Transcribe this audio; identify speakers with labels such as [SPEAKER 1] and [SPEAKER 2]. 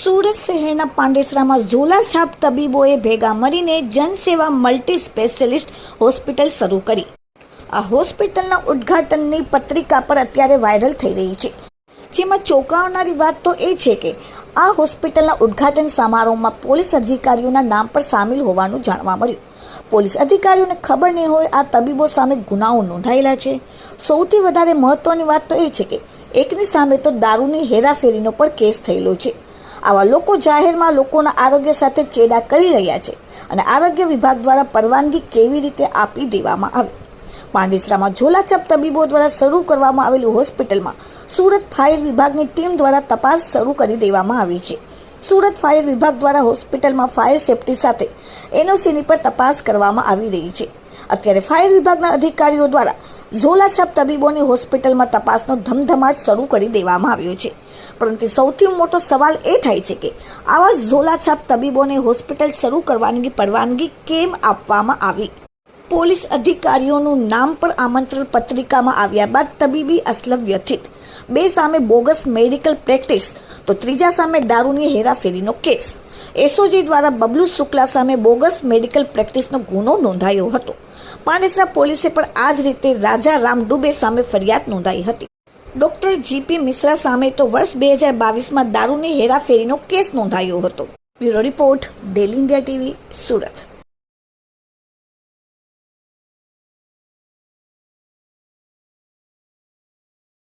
[SPEAKER 1] સુરત શહેરના પાંડેસરામાં ઝોલાછાપ તબીબોએ ભેગા મળીને જનસેવા મલ્ટી સ્પેશિયલિસ્ટ હોસ્પિટલ શરૂ કરી. આ હોસ્પિટલના ઉદ્ઘાટનની પત્રિકા પર અત્યારે વાયરલ થઈ રહી છે. જેમાં ચોંકાવનારી વાત તો એ છે કે, આ હોસ્પિટલના ઉદ્ઘાટન સમારોહમાં પોલીસ અધિકારીઓના નામ પર સામેલ હોવાનું જાણવા મળ્યું. પોલીસ અધિકારીઓને ખબર નહીં હોય આ તબીબો સામે ગુનાઓ નોંધાયેલા છે. સૌથી વધારે મહત્વની વાત તો એ છે કે, એકની સામે તો દારૂની હેરાફેરીનો પણ કેસ થયેલો છે. આવા લોકો જાહેરમાં લોકોના આરોગ્ય સાથે ચેડા કરી રહ્યા છે અને આરોગ્ય વિભાગ દ્વારા પરવાનગી કેવી રીતે આપી દેવામાં આવી? પાંડેસરામાં ઝોલાછાપ તબીબો દ્વારા શરૂ કરવામાં આવેલી હોસ્પિટલમાં સુરત ફાયર વિભાગની ટીમ દ્વારા તપાસ શરૂ કરી દેવામાં આવી છે. સુરત ફાયર વિભાગ દ્વારા હોસ્પિટલમાં ફાયર સેફટી સાથે એનઓસીની પર તપાસ કરવામાં આવી રહી છે. અત્યારે ફાયર વિભાગના અધિકારીઓ દ્વારા ઝોલાછાપ તબીબોની હોસ્પિટલમાં તપાસનો ધમધમાટ શરૂ કરી દેવામાં આવ્યો છે. પરંતુ સૌથી મોટો સવાલ એ થાય છે કે આવા ઝોલાછાપ તબીબોને હોસ્પિટલ શરૂ કરવાની પરવાનગી કેમ આપવામાં આવી? પોલીસ અધિકારીઓનું નામ પણ આમંત્રણ પત્રિકામાં આવ્યા બાદ તબીબી અસલમ વ્યથિત. બે સામે બોગસ મેડિકલ પ્રેક્ટિસ તો ત્રીજા સામે દારૂની હેરાફેરીનો કેસ. એસઓજી દ્વારા બબલુ શુક્લા સામે બોગસ મેડિકલ પ્રેક્ટિસનો ગુનો નોંધાયો હતો. પાંડેસરા પોલીસે પણ આ જ રીતે રાજા રામ ડુબે સામે ફરિયાદ નોંધાઈ હતી. ડોક્ટર જીપી મિશ્રા સામે તો વર્ષ બે હજાર બાવીસમાં દારૂની હેરાફેરીનો કેસ નોંધાયો હતો. Bureau report, daily India TV, Surat.